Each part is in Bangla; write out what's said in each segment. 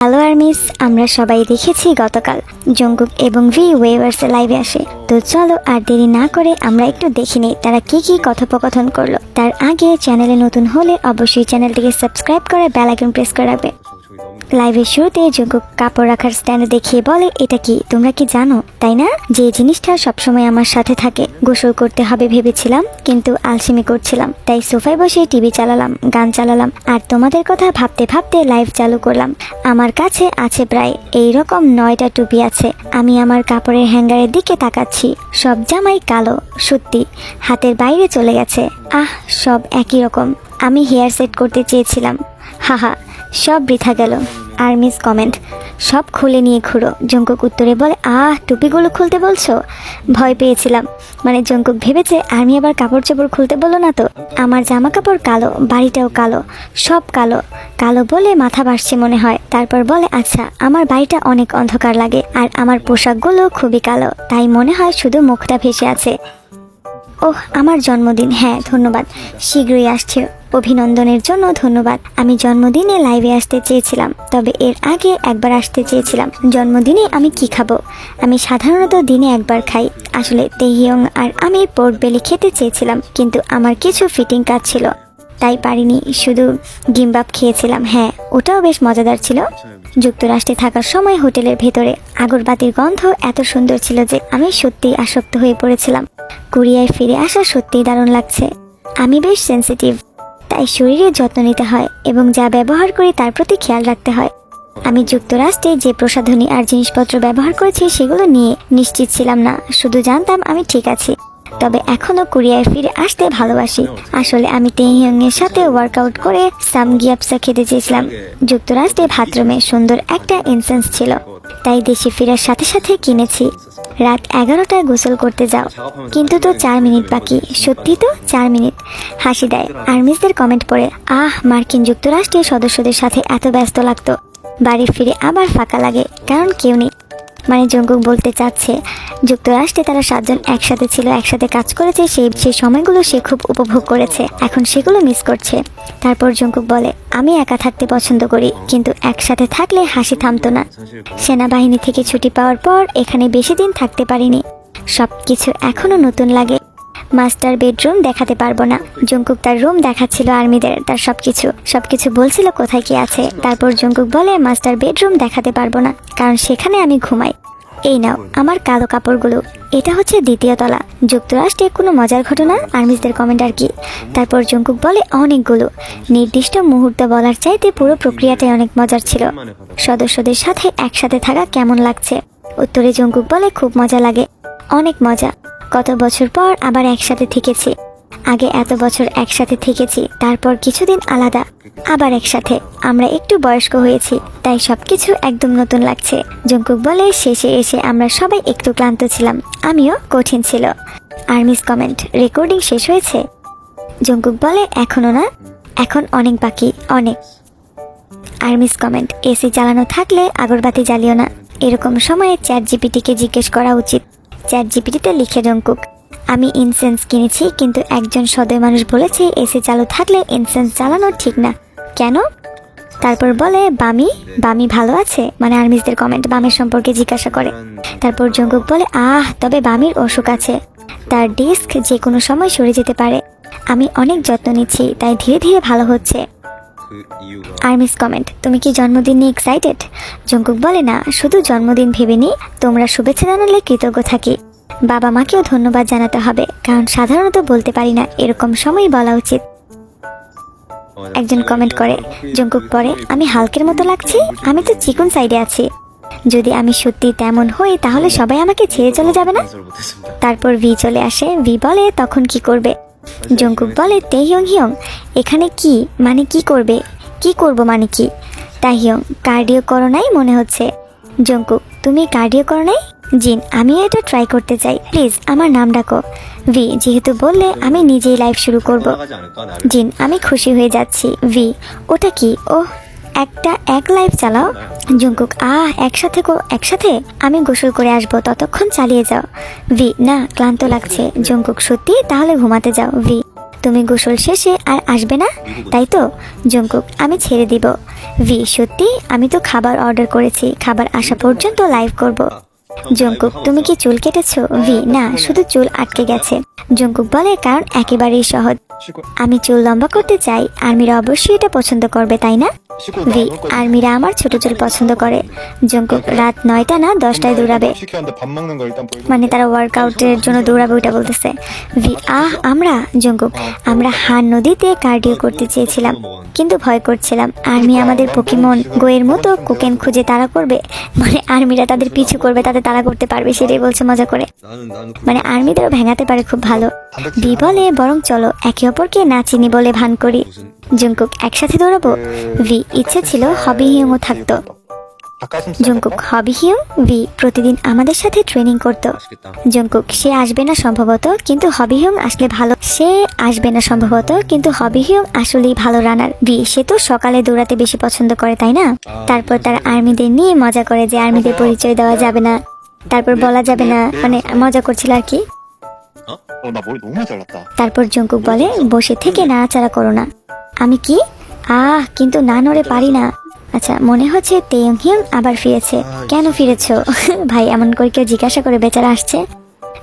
হ্যালো আর মিস আমরা সবাই দেখেছি গতকাল জঙ্গুক এবং ভি ওয়েভার্সে লাইভে আসে। তো চলো আর দেরি না করে আমরা একটু দেখে নিই তারা কি কি কথোপকথন করল। তার আগে চ্যানেলে নতুন হলে অবশ্যই চ্যানেলটিকে সাবস্ক্রাইব করে বেল আইকন প্রেস করে রাখবে। লাইভের শুরুতে জঙ্কুক কাপড় রাখার স্ট্যান্ড দেখিয়ে বলে, এটা কি? তোমরা কি জানো? তাই না? যে জিনিসটা সবসময় আমার সাথে থাকে। গোসল করতে হবে ভেবেছিলাম, কিন্তু আলসেমি করছিলাম। তাই সোফায় বসে টিভি চালালাম, গান চালালাম। আর তোমাদের কথা ভাবতে ভাবতে লাইভ চালু করলাম। আমার কাছে আছে প্রায় এই রকম নয়টা টুপি আছে। আমি আমার কাপড়ের হ্যাঙ্গারের দিকে তাকাচ্ছি। সব জামাই কালো, সত্যি। হাতের বাইরে চলে গেছে। আহ, সব একই রকম। আমি হেয়ার সেট করতে চেয়েছিলাম। হাহা সব বৃথা গেল। আর মিস কমেন্ট, সব খুলে নিয়ে ঘুরো। জঙ্কুক উত্তরে বলে, আহ, টুপিগুলো খুলতে বলছো? ভয় পেয়েছিলাম। মানে জঙ্কুক ভেবেছে, আমি আবার কাপড় চোপড় খুলতে বলো না তো? আমার জামা কাপড় কালো, বাড়িটাও কালো, সব কালো। কালো বলে মাথা বাসছে মনে হয়। তারপর বলে আচ্ছা আমার বাড়িটা অনেক অন্ধকার লাগে, আর আমার পোশাকগুলো খুবই কালো। তাই মনে হয় শুধু মুখটা ভেসে আছে। ওহ, আমার জন্মদিন। হ্যাঁ ধন্যবাদ। শীঘ্রই আসছে। অভিনন্দনের জন্য ধন্যবাদ। আমি জন্মদিনে লাইভে আসতে চেয়েছিলাম, তবে এর আগে একবার আসতে চেয়েছিলাম। জন্মদিনে আমি কি খাব? আমি সাধারণত দিনে একবার খাই। আসলে তেহিয়ং আর আমি পোর্ট বেলি খেতে চেয়েছিলাম, কিন্তু আমার কিছু ফিটিং কাজ ছিল। তাই পারিনি, শুধু গিমবাব খেয়েছিলাম। হ্যাঁ ওটাও বেশ মজাদার ছিল। যুক্তরাষ্ট্রে থাকার সময় হোটেলের ভেতরে আগরবাতির গন্ধ এত সুন্দর ছিল যে আমি সত্যিই আসক্ত হয়ে পড়েছিলাম। কোরিয়ায় ফিরে আসা সত্যিই দারুণ লাগছে। আমি বেশ সেন্সিটিভ তাই শরীরের যত্ন নিতে হয় এবং যা ব্যবহার করি তার প্রতি খেয়াল রাখতে হয়। আমি যুক্তরাষ্ট্রে যে প্রসাধনী আর জিনিসপত্র ব্যবহার করেছি সেগুলো নিয়ে নিশ্চিত ছিলাম না। শুধু জানতাম আমি ঠিক আছি। তবে এখনও কোরিয়ায় ফিরে আসতে ভালোবাসি। আসলে আমি টেহিয়ং এর সাথে ওয়ার্কআউট করে সাম গিয়াপসা খেতে চেয়েছিলাম। যুক্তরাষ্ট্রে ভাদ্রমে সুন্দর একটা ইনসেন্স ছিল। তাই দেশে ফেরার সাথে সাথে কিনেছি। রাত এগারোটায় গোসল করতে যাও। কিন্তু তো চার মিনিট বাকি। সত্যি তো চার মিনিট। হাসি দেয়। আর্মিসদের কমেন্ট পড়ে, আহ, মার্কিন যুক্তরাষ্ট্রের সদস্যদের সাথে এত ব্যস্ত লাগতো। বাড়ি ফিরে আবার ফাঁকা লাগে, কারণ কেউ নেই। মানে জঙ্গুক বলতে চাচ্ছে। যুক্তরাষ্ট্রে তারা সাতজন একসাথে ছিল, একসাথে কাজ করেছে, সেই সেই সময়গুলো সে খুব উপভোগ করেছে। এখন সেগুলো মিস করছে। তারপর জঙ্কুক বলে, আমি একা থাকতে পছন্দ করি, কিন্তু একসাথে থাকলে হাসি থামতো না। সেনাবাহিনী থেকে ছুটি পাওয়ার পর এখানে বেশি দিন থাকতে পারিনি। সব কিছু এখনও নতুন লাগে। মাস্টার বেডরুম দেখাতে পারব না। জঙ্কুক তার রুম দেখাচ্ছিল আর্মিদের, তার সবকিছু। সবকিছু বলছিল কোথায় কি আছে। তারপর জঙ্কুক বলে, মাস্টার বেডরুম দেখাতে পারব না, কারণ সেখানে আমি ঘুমাই। এই নাও, আমার কালো কাপড়গুলো। এটা হচ্ছে দ্বিতীয় তলা। যুক্তরাষ্ট্রে কোনো মজার ঘটনা? আর্মিসদের কমেন্ট আর কি? তারপর জঙ্কুক বলে, অনেকগুলো। নির্দিষ্ট মুহূর্ত বলার চাইতে পুরো প্রক্রিয়াটাই অনেক মজার ছিল। সদস্যদের সাথে একসাথে থাকা কেমন লাগছে? উত্তরে জঙ্কুক বলে, খুব মজা লাগে। অনেক মজা। কত বছর পর আবার একসাথে থেকেছি। আগে এত বছর একসাথে থেকেছি, তারপর কিছুদিন আলাদা, আবার একসাথে। আমরা একটু বয়স্ক হয়েছি, তাই সবকিছু একদম নতুন লাগছে। জঙ্কুক বলে, শেষে এসে আমরা সবাই একটু ক্লান্ত ছিলাম। আমিও কঠিন ছিল। আর্মিস কমেন্ট, রেকর্ডিং শেষ হয়েছে? জঙ্কুক বলে, এখনও না। এখন অনেক বাকি, অনেক। আর্মিস কমেন্ট, এসি চালানো থাকলে আগরবাতি জ্বালিও না। এরকম সময়ে চ্যাট জিপিটিকে জিজ্ঞেস করা উচিত। চ্যাট জিপিটিতে লিখে ডঙ্কুক আমি ইনসেন্স কিনেছি, কিন্তু একজন সদয় মানুষ বলেছে এসি চালু থাকলে ইনসেন্স চালানো ঠিক না। কেন? তারপর বলে, বামি বামি ভালো আছে? মানে আর্মিসদের কমেন্ট বামের সম্পর্কে জিজ্ঞাসা করে। তারপর জঙ্কুক বলে, আহ, তবে বামির অসুখ আছে। তার ডিস্ক যে কোনো সময় সরে যেতে পারে। আমি অনেক যত্ন নিচ্ছি, তাই ধীরে ধীরে ভালো হচ্ছে। আর্মিস কমেন্ট, তুমি কি জন্মদিন নিয়ে এক্সাইটেড জঙ্কুক বলে না, শুধু জন্মদিন ভেবে নি, তোমরা শুভেচ্ছা জানালে কৃতজ্ঞ থাকি। বাবা মাকেও ধন্যবাদ জানাতে হবে, কারণ সাধারণত বলতে পারি না, এরকম সময় বলা উচিত। একজন কমেন্ট করে, জঙ্কুক পরে, আমি হালকের মতো লাগছি, আমি তো চিকন সাইডে আছি। যদি আমি সত্যি তেমন হই, তাহলে সবাই আমাকে ছেড়ে চলে যাবে না? তারপর ভি চলে আসে, ভি বলে, তখন কি করবে? জঙ্কুক বলে তেহিয়ং হিয়ং এখানে কি? মানে কি করবে? কি করব মানে কি? তাহিয়ং কার্ডিও করোনাই মনে হচ্ছে। জঙ্কুক তুমি কার্ডিও করোনাই জিন আমিও এটা ট্রাই করতে চাই। প্লিজ আমার নাম ডাকো। ভি যেহেতু বললে আমি নিজেই লাইভ শুরু করব। জিন আমি খুশি হয়ে যাচ্ছি। ভি ওটা কি? ওহ একটা এক লাইভ চালাও। জঙ্কুক আহ একসাথে গো একসাথে? আমি গোসল করে আসব ততক্ষণ চালিয়ে যাও। ভি না ক্লান্ত লাগছে। জঙ্কুক সত্যি? তাহলে ঘুমাতে যাও। ভি তুমি গোসল শেষে আর আসবে না? তাই তো? জঙ্কুক আমি ছেড়ে দিব। ভি সত্যি? আমি তো খাবার অর্ডার করেছি। খাবার আসা পর্যন্ত লাইভ করব। জঙ্কুক তুমি কি চুল কেটেছো? ভি না শুধু চুল আটকে গেছে। জঙ্কুক বলে কারণ একেবারেই সহজ। আমি চুল লম্বা করতে চাই। আর্মিরা অবশ্যই এটা পছন্দ করবে তাই না? ভি আর্মিরা আমার ছোট চুল পছন্দ করে। জঙ্কুক রাত নয়টা না দশটায় দৌড়াবে। মানে তারা ওয়ার্কআউটের জন্য দৌড়াবে ওইটা বলতেছে। ভি আহ আমরা জঙ্কুক আমরা হান নদীতে কার্ডিও করতে চেয়েছিলাম কিন্তু ভয় করছিলাম। আর্মি আমাদের পকিমন গোয়ের মতো কোকেন খুঁজে তারা করবে। মানে আর্মিরা তাদের পিছু করবে তাদের তারা করতে পারবে সেটাই বলছে মজা করে। মানে আর্মিদেরও ভেঙাতে পারে খুব ভালো। ভি বলে বরং চলো একে অপরকে না চিনি বলে ভান করি। জঙ্কুক একসাথে দৌড়াবো? ভি ইচ্ছে ছিল হবি হিউমও থাকতো। জঙ্কুক হবি হিউম বি প্রতিদিন আমাদের সাথে ট্রেনিং করত। জঙ্কুক সে আসবে না সম্ভবত কিন্তু হবি হিউম আসলে ভালো। সে আসবে না সম্ভবত কিন্তু হবি হিউম আসলেই ভালো রানার বি সে তো সকালে দৌড়াতে বেশি পছন্দ করে তাই না? তারপর তার আর্মিদের নিয়ে মজা করে যে আর্মিদের পরিচয় দেওয়া যাবে না। তারপর বলা যাবে না মানে মজা করছিল আর কি। হ্যাঁ? তারপর জঙ্কুক বলে বসে থেকে নাড়াচাড়া করো না। আমি কি? আহ কিন্তু না নড়ে পারি না। আচ্ছা মনে হচ্ছে তেয়ং হিয়ং আবার ফিরেছে। কেন ফিরেছ? ভাই এমন করে কেউ জিজ্ঞাসা করে বেচারা আসছে।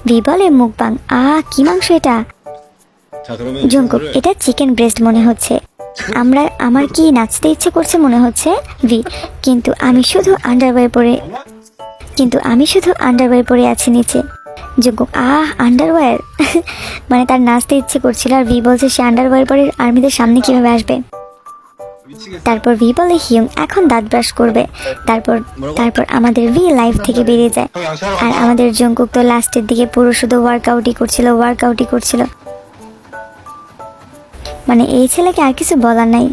ভি বলে মুখবাং আহ কি মাংস এটা? জঙ্কুক এটা চিকেন ব্রেস্ট মনে হচ্ছে। আমরা আমার কি নাচতে ইচ্ছে করছে মনে হচ্ছে? ভি কিন্তু আমি শুধু আন্ডারওয়্যার পরে কিন্তু আমি শুধু আন্ডারওয়্যার পরে আছি নিচে। যোগ্য আহ আন্ডারওয়্যার মানে তার নাচতে ইচ্ছে করছিল আর ভি বলছে সে আন্ডারওয়্যার পরে আর্মিদের সামনে কীভাবে আসবে? তারপর ভি বলে হিউম এখন দাঁত ব্রাশ করবে। তারপর তারপর আমাদের ভি লাইফ থেকে বেরিয়ে যায়। আর আমাদের জঙ্কুক তো লাস্টের দিকে পুরো শুধু ওয়ার্কআউটই করছিল ওয়ার্কআউটই করছিল। মানে এই ছেলেকে আর কিছু বলার নাই।